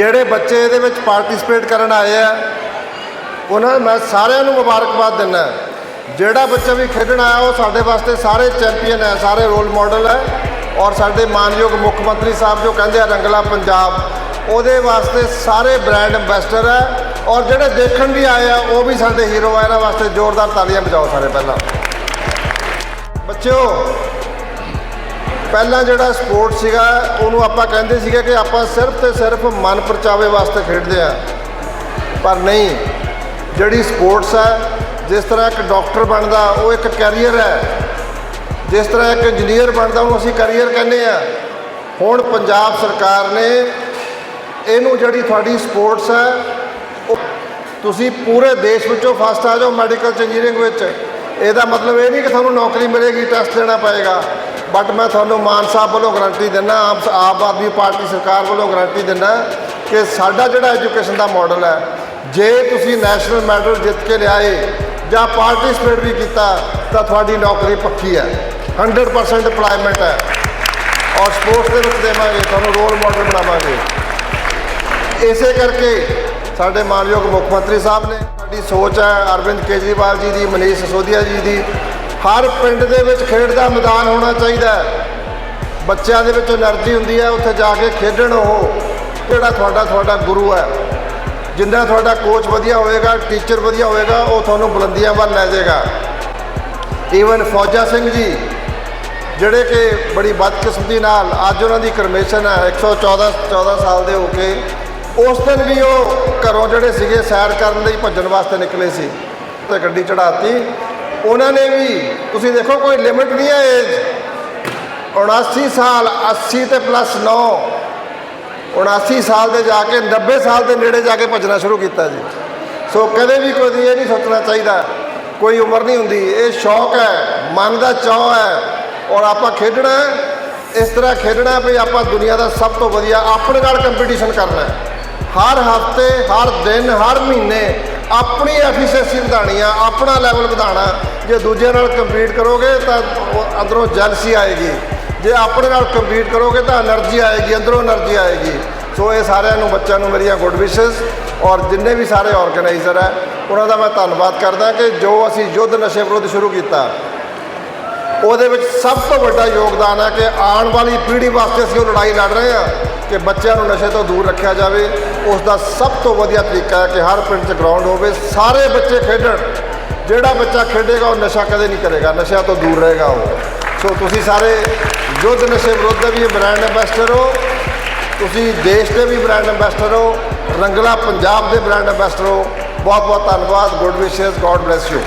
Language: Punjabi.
ਜਿਹੜੇ ਬੱਚੇ ਇਹਦੇ ਵਿੱਚ ਪਾਰਟਿਸਿਪੇਟ ਕਰਨ ਆਏ ਆ, ਉਹਨਾਂ ਮੈਂ ਸਾਰਿਆਂ ਨੂੰ ਮੁਬਾਰਕਬਾਦ ਦਿੰਦਾ ਜਿਹੜਾ ਬੱਚਾ ਵੀ ਖੇਡਣ ਆਇਆ, ਉਹ ਸਾਡੇ ਵਾਸਤੇ ਸਾਰੇ ਚੈਂਪੀਅਨ ਹੈ, ਸਾਰੇ ਰੋਲ ਮਾਡਲ ਹੈ। ਔਰ ਸਾਡੇ ਮਾਨਯੋਗ ਮੁੱਖ ਮੰਤਰੀ ਸਾਹਿਬ ਜੋ ਕਹਿੰਦੇ ਆ, ਰੰਗਲਾ ਪੰਜਾਬ, ਉਹਦੇ ਵਾਸਤੇ ਸਾਰੇ ਬ੍ਰਾਂਡ ਐਂਬੈਸਡਰ ਹੈ। ਔਰ ਜਿਹੜੇ ਦੇਖਣ ਵੀ ਆਏ ਆ, ਉਹ ਵੀ ਸਾਡੇ ਹੀਰੋ ਆ, ਇਹਨਾਂ ਵਾਸਤੇ ਜ਼ੋਰਦਾਰ ਤਾਲੀਆਂ ਵਜਾਓ ਸਾਰੇ ਪਹਿਲਾਂ। ਬੱਚਿਓ ਪਹਿਲਾਂ ਜਿਹੜਾ ਸਪੋਰਟ ਸੀਗਾ, ਉਹਨੂੰ ਆਪਾਂ ਕਹਿੰਦੇ ਸੀਗੇ ਕਿ ਆਪਾਂ ਸਿਰਫ ਤੇ ਸਿਰਫ ਮਨ ਪਰਚਾਵੇ ਵਾਸਤੇ ਖੇਡਦੇ ਆ ਪਰ ਨਹੀਂ, ਜਿਹੜੀ ਸਪੋਰਟਸ ਹੈ, ਜਿਸ ਤਰ੍ਹਾਂ ਇੱਕ ਡਾਕਟਰ ਬਣਦਾ, ਉਹ ਇੱਕ ਕੈਰੀਅਰ ਹੈ। ਜਿਸ ਤਰ੍ਹਾਂ ਇੱਕ ਇੰਜੀਨੀਅਰ ਬਣਦਾ, ਉਹਨੂੰ ਅਸੀਂ ਕੈਰੀਅਰ ਕਹਿੰਦੇ ਆ ਹੁਣ ਪੰਜਾਬ ਸਰਕਾਰ ਨੇ ਇਹਨੂੰ ਜਿਹੜੀ ਤੁਹਾਡੀ ਸਪੋਰਟਸ ਹੈ, ਉਹ ਤੁਸੀਂ ਪੂਰੇ ਦੇਸ਼ ਵਿੱਚੋਂ ਫਸਟ ਆ ਜਾਓ ਮੈਡੀਕਲ ਇੰਜੀਨੀਅਰਿੰਗ ਵਿੱਚ। ਇਹਦਾ ਮਤਲਬ ਇਹ ਨਹੀਂ ਕਿ ਤੁਹਾਨੂੰ ਨੌਕਰੀ ਮਿਲੇਗੀ ਟੈਸਟ ਦੇਣਾ ਪਏਗਾ। ਬਟ ਮੈਂ ਤੁਹਾਨੂੰ ਮਾਨ ਸਾਹਿਬ ਵੱਲੋਂ ਗਾਰੰਟੀ ਦਿੰਦਾ, ਆਪ ਆਪ ਆਦਮੀ ਪਾਰਟੀ ਸਰਕਾਰ ਵੱਲੋਂ ਗਾਰੰਟੀ ਦਿੰਦਾ ਕਿ ਸਾਡਾ ਜਿਹੜਾ ਐਜੂਕੇਸ਼ਨ ਦਾ ਮਾਡਲ ਹੈ, ਜੇ ਤੁਸੀਂ ਨੈਸ਼ਨਲ ਮੈਡਲ ਜਿੱਤ ਕੇ ਲਿਆਏ ਜਾਂ ਪਾਰਟਿਸਿਪੇਟ ਵੀ ਕੀਤਾ, ਤਾਂ ਤੁਹਾਡੀ ਨੌਕਰੀ ਪੱਕੀ ਹੈ। 100% EMPLOYMENT ਹੈ। ਔਰ ਸਪੋਰਟਸ ਦੇ ਵਿੱਚ ਦੇਵਾਂਗੇ, ਤੁਹਾਨੂੰ ਰੋਲ ਮਾਡਲ ਬਣਾਵਾਂਗੇ। ਇਸੇ ਕਰਕੇ ਸਾਡੇ ਮਾਨਯੋਗ ਮੁੱਖ ਮੰਤਰੀ ਸਾਹਿਬ ਨੇ, ਸਾਡੀ ਸੋਚ ਹੈ ਅਰਵਿੰਦ ਕੇਜਰੀਵਾਲ ਜੀ ਦੀ, ਮਨੀਸ਼ ਸਸੋਦੀਆ ਜੀ ਦੀ ਹਰ ਪਿੰਡ ਦੇ ਵਿੱਚ ਖੇਡ ਦਾ ਮੈਦਾਨ ਹੋਣਾ ਚਾਹੀਦਾ ਹੈ। ਬੱਚਿਆਂ ਦੇ ਵਿੱਚ એનર્ਜੀ ਹੁੰਦੀ ਹੈ, ਉੱਥੇ ਜਾ ਕੇ ਖੇਡਣ ਉਹ ਜਿਹੜਾ ਤੁਹਾਡਾ ਤੁਹਾਡਾ ਗੁਰੂ ਹੈ। ਜਿੰਨਾ ਤੁਹਾਡਾ ਕੋਚ ਵਧੀਆ ਹੋਏਗਾ ਟੀਚਰ ਵਧੀਆ ਹੋਏਗਾ ਉਹ ਤੁਹਾਨੂੰ ਬੁਲੰਦੀਆਂ ਵੱਲ ਲੈ ਜਾਏਗਾ। ਈਵਨ ਫੌਜਾ ਸਿੰਘ ਜੀ, ਜਿਹੜੇ ਕਿ ਬੜੀ ਬਦਕਿਸਮਤੀ ਨਾਲ ਅੱਜ ਉਹਨਾਂ ਦੀ ਕਰਮੇਸ਼ਨ ਹੈ 114 14 ਸਾਲ ਦੇ ਹੋ ਕੇ, ਉਸ ਦਿਨ ਵੀ ਉਹ ਘਰੋਂ ਜਿਹੜੇ ਸੀਗੇ ਸੈਰ ਕਰਨ ਲਈ ਭੱਜਣ ਵਾਸਤੇ ਨਿਕਲੇ ਸੀ। ਤੇ ਗੱਡੀ ਚੜਾਤੀ ਉਹਨਾਂ ਨੇ ਵੀ, ਤੁਸੀਂ ਦੇਖੋ ਕੋਈ ਲਿਮਿਟ ਨਹੀਂ ਹੈ ਏਜ 79 ਸਾਲ 80 ਤੇ ਪਲੱਸ 9 79 ਸਾਲ ਦੇ ਜਾ ਕੇ 90 ਸਾਲ ਦੇ ਨੇੜੇ ਜਾ ਕੇ ਭੱਜਣਾ ਸ਼ੁਰੂ ਕੀਤਾ ਜੀ। ਸੋ ਕਦੇ ਵੀ ਕੋਈ ਇਹ ਨਹੀਂ ਸੋਚਣਾ ਚਾਹੀਦਾ, ਕੋਈ ਉਮਰ ਨਹੀਂ ਹੁੰਦੀ। ਇਹ ਸ਼ੌਕ ਹੈ, ਮਨ ਦਾ ਚਾਅ ਹੈ, ਔਰ ਆਪਾਂ ਖੇਡਣਾ ਇਸ ਤਰ੍ਹਾਂ ਖੇਡਣਾ ਵੀ ਆਪਾਂ ਦੁਨੀਆ ਦਾ ਸਭ ਤੋਂ ਵਧੀਆ, ਆਪਣੇ ਨਾਲ ਕੰਪੀਟੀਸ਼ਨ ਕਰਨਾ ਹੈ। ਹਰ ਹਫ਼ਤੇ, ਹਰ ਦਿਨ, ਹਰ ਮਹੀਨੇ ਆਪਣੀ ਐਫੀਸ਼ੀਐਂਸੀ ਵਧਾਣੀ ਆ, ਆਪਣਾ ਲੈਵਲ ਵਧਾਣਾ ਜੇ ਦੂਜੇ ਨਾਲ ਕੰਪੀਟ ਕਰੋਗੇ ਤਾਂ ਅੰਦਰੋਂ ਜਲਸੀ ਆਏਗੀ। ਜੇ ਆਪਣੇ ਨਾਲ ਕੰਪੀਟ ਕਰੋਗੇ ਤਾਂ એનર્ਜੀ ਆਏਗੀ, ਅੰਦਰੋਂ એનર્ਜੀ ਆਏਗੀ। ਸੋ ਇਹ ਸਾਰਿਆਂ ਨੂੰ, ਬੱਚਿਆਂ ਨੂੰ ਮੇਰੀਆਂ ਗੁੱਡ ਵਿਸ਼ਸ ਔਰ ਜਿੰਨੇ ਵੀ ਸਾਰੇ ਆਰਗੇਨਾਈਜ਼ਰ ਹੈ ਉਹਨਾਂ ਦਾ ਮੈਂ ਧੰਨਵਾਦ ਕਰਦਾ ਕਿ ਜੋ ਅਸੀਂ ਯੁੱਧ ਨਸ਼ੇ ਵਿਰੁੱਧ ਸ਼ੁਰੂ ਕੀਤਾ, ਉਹਦੇ ਵਿੱਚ ਸਭ ਤੋਂ ਵੱਡਾ ਯੋਗਦਾਨ ਹੈ ਕਿ ਆਉਣ ਵਾਲੀ ਪੀੜ੍ਹੀ ਵਾਸਤੇ ਅਸੀਂ ਉਹ ਲੜਾਈ ਲੜ ਰਹੇ ਹਾਂ ਕਿ ਬੱਚਿਆਂ ਨੂੰ ਨਸ਼ੇ ਤੋਂ ਦੂਰ ਰੱਖਿਆ ਜਾਵੇ, ਉਸ ਦਾ ਸਭ ਤੋਂ ਵਧੀਆ ਤਰੀਕਾ ਹੈ ਕਿ ਹਰ ਪਿੰਡ 'ਚ ਗਰਾਊਂਡ ਹੋਵੇ, ਸਾਰੇ ਬੱਚੇ ਖੇਡਣ। ਜਿਹੜਾ ਬੱਚਾ ਖੇਡੇਗਾ, ਉਹ ਨਸ਼ਾ ਕਦੇ ਨਹੀਂ ਕਰੇਗਾ, ਨਸ਼ਿਆਂ ਤੋਂ ਦੂਰ ਰਹੇਗਾ ਉਹ। ਸੋ ਤੁਸੀਂ ਸਾਰੇ ਯੁੱਧ ਨਸ਼ੇ ਵਿਰੁੱਧ ਦੇ ਵੀ ਬ੍ਰਾਂਡ ਐਂਬੈਸਡਰ ਹੋ। ਤੁਸੀਂ ਦੇਸ਼ ਦੇ ਵੀ ਬ੍ਰਾਂਡ ਐਂਬੈਸਡਰ ਹੋ। ਰੰਗਲਾ ਪੰਜਾਬ ਦੇ ਬ੍ਰਾਂਡ ਐਂਬੈਸਡਰ ਹੋ। ਬਹੁਤ ਬਹੁਤ ਧੰਨਵਾਦ। ਗੁੱਡ ਵਿਸ਼ੇਸ ਗੋਡ ਬlesਸ ਯੂ